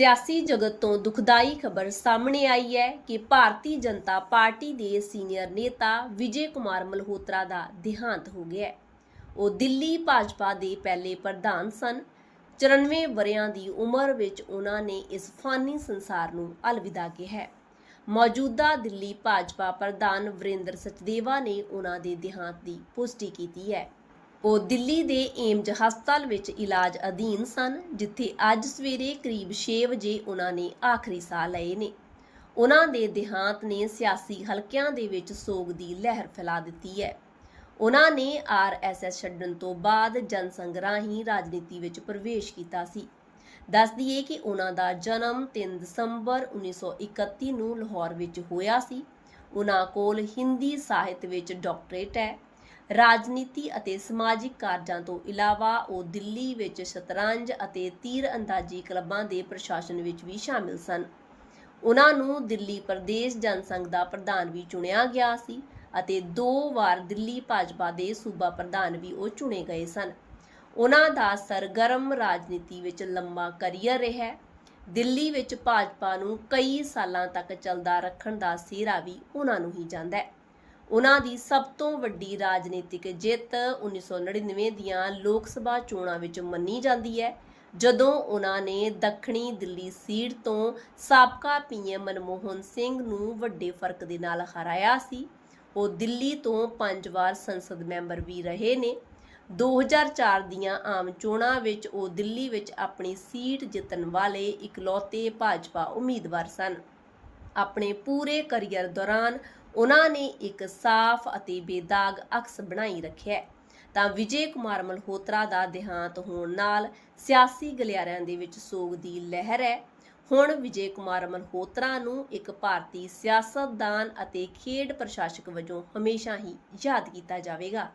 ਸਿਆਸੀ ਜਗਤ ਤੋਂ ਦੁਖਦਾਈ ਖਬਰ ਸਾਹਮਣੇ ਆਈ ਹੈ ਕਿ ਭਾਰਤੀ ਜਨਤਾ ਪਾਰਟੀ ਦੇ ਸੀਨੀਅਰ ਨੇਤਾ ਵਿਜੇ ਕੁਮਾਰ ਮਲਹੋਤਰਾ ਦਾ ਦੇਹਾਂਤ ਹੋ ਗਿਆ ਹੈ। ਉਹ ਦਿੱਲੀ ਭਾਜਪਾ ਦੇ ਪਹਿਲੇ ਪ੍ਰਧਾਨ ਸਨ। 94 ਵਰਿਆਂ ਦੀ ਉਮਰ ਵਿੱਚ ਉਹਨਾਂ ਨੇ ਇਸ ਫਾਨੀ ਸੰਸਾਰ ਨੂੰ ਅਲਵਿਦਾ ਕਿਹਾ ਮੌਜੂਦਾ ਦਿੱਲੀ ਭਾਜਪਾ ਪ੍ਰਧਾਨ ਵਰਿੰਦਰ ਸਚਦੇਵਾ ਨੇ ਉਹਨਾਂ ਦੇ ਦੇਹਾਂਤ ਦੀ ਪੁਸ਼ਟੀ ਕੀਤੀ ਹੈ। ਉਹ ਦਿੱਲੀ ਦੇ ਏਮਜ ਹਸਪਤਾਲ ਵਿੱਚ ਇਲਾਜ ਅਧੀਨ ਸਨ, ਜਿੱਥੇ ਅੱਜ ਸਵੇਰੇ ਕਰੀਬ 6 ਵਜੇ ਉਹਨਾਂ ਨੇ ਆਖਰੀ ਸਾਹ ਲਏ ਨੇ। ਉਹਨਾਂ ਦੇ ਦੇਹਾਂਤ ਨੇ ਸਿਆਸੀ ਹਲਕਿਆਂ ਦੇ ਵਿੱਚ ਸੋਗ ਦੀ ਲਹਿਰ ਫੈਲਾ ਦਿੱਤੀ ਹੈ। ਉਹਨਾਂ ਨੇ ਆਰਐਸਐਸ ਛੱਡਣ ਤੋਂ ਬਾਅਦ ਜਨਸੰਘ ਰਾਹੀਂ ਰਾਜਨੀਤੀ ਵਿੱਚ ਪ੍ਰਵੇਸ਼ ਕੀਤਾ ਸੀ। ਦੱਸ ਦਈਏ ਕਿ ਉਹਨਾਂ ਦਾ ਜਨਮ 3 ਦਸੰਬਰ 1931 ਨੂੰ ਲਾਹੌਰ ਵਿੱਚ ਹੋਇਆ ਸੀ। ਉਹਨਾਂ ਕੋਲ ਹਿੰਦੀ ਸਾਹਿਤ ਵਿੱਚ ਡਾਕਟਰੇਟ ਹੈ। ਰਾਜਨੀਤੀ ਅਤੇ ਸਮਾਜਿਕ ਕਾਰਜਾਂ ਤੋਂ ਇਲਾਵਾ ਉਹ ਦਿੱਲੀ ਵਿੱਚ ਸ਼ਤਰੰਜ ਅਤੇ ਤੀਰ ਅੰਦਾਜ਼ੀ ਕਲੱਬਾਂ ਦੇ ਪ੍ਰਸ਼ਾਸਨ ਵਿੱਚ ਵੀ ਸ਼ਾਮਿਲ ਸਨ। ਉਹਨਾਂ ਨੂੰ ਦਿੱਲੀ ਪ੍ਰਦੇਸ਼ ਜਨਸੰਘ ਦਾ ਪ੍ਰਧਾਨ ਵੀ ਚੁਣਿਆ ਗਿਆ ਸੀ ਅਤੇ ਦੋ ਵਾਰ ਦਿੱਲੀ ਭਾਜਪਾ ਦੇ ਸੂਬਾ ਪ੍ਰਧਾਨ ਵੀ ਉਹ ਚੁਣੇ ਗਏ ਸਨ। ਉਹਨਾਂ ਦਾ ਸਰਗਰਮ ਰਾਜਨੀਤੀ ਵਿੱਚ ਲੰਮਾ ਕਰੀਅਰ ਰਿਹਾ। ਦਿੱਲੀ ਵਿੱਚ ਭਾਜਪਾ ਨੂੰ ਕਈ ਸਾਲਾਂ ਤੱਕ ਚੱਲਦਾ ਰੱਖਣ ਦਾ ਸਿਹਰਾ ਵੀ ਉਹਨਾਂ ਨੂੰ ਹੀ ਜਾਂਦਾ ਹੈ। ਉਹਨਾਂ ਦੀ ਸਭ ਤੋਂ ਵੱਡੀ ਰਾਜਨੀਤਿਕ ਜਿੱਤ 1999 ਦੀਆਂ ਲੋਕ ਸਭਾ ਚੋਣਾਂ ਵਿੱਚ ਮੰਨੀ ਜਾਂਦੀ ਹੈ। ਜਦੋਂ ਉਹਨਾਂ ਨੇ ਦੱਖਣੀ ਦਿੱਲੀ ਸੀਟ ਤੋਂ ਸਾਬਕਾ ਪੀਐਮ ਮਨਮੋਹਨ ਸਿੰਘ ਨੂੰ ਵੱਡੇ ਫ਼ਰਕ ਦੇ ਨਾਲ ਹਰਾਇਆ ਸੀ, ਉਹ ਦਿੱਲੀ ਤੋਂ ਪੰਜ ਵਾਰ ਸੰਸਦ ਮੈਂਬਰ ਵੀ ਰਹੇ ਨੇ। 2004 ਦੀਆਂ ਆਮ ਚੋਣਾਂ ਵਿੱਚ ਉਹ ਦਿੱਲੀ ਵਿੱਚ ਆਪਣੀ ਸੀਟ ਜਿੱਤਣ ਵਾਲੇ ਇਕਲੌਤੇ ਭਾਜਪਾ ਉਮੀਦਵਾਰ ਸਨ। ਆਪਣੇ ਪੂਰੇ ਕਰੀਅਰ ਦੌਰਾਨ ਉਹਨਾਂ ਨੇ ਇੱਕ ਸਾਫ਼ ਅਤੇ ਬੇਦਾਗ ਅਕਸ ਬਣਾਈ ਰੱਖਿਆ ਹੈ। ਤਾਂ ਵਿਜੇ ਕੁਮਾਰ ਮਲਹੋਤਰਾ ਦਾ ਦੇਹਾਂਤ ਹੋਣ ਨਾਲ ਸਿਆਸੀ ਗਲਿਆਰਿਆਂ ਦੇ ਵਿੱਚ ਸੋਗ ਦੀ ਲਹਿਰ ਹੈ ਹੁਣ ਵਿਜੇ ਕੁਮਾਰ ਮਲਹੋਤਰਾ ਨੂੰ ਇੱਕ ਭਾਰਤੀ ਸਿਆਸਤਦਾਨ ਅਤੇ ਖੇਡ ਪ੍ਰਸ਼ਾਸਕ ਵਜੋਂ ਹਮੇਸ਼ਾ ਹੀ ਯਾਦ ਕੀਤਾ ਜਾਵੇਗਾ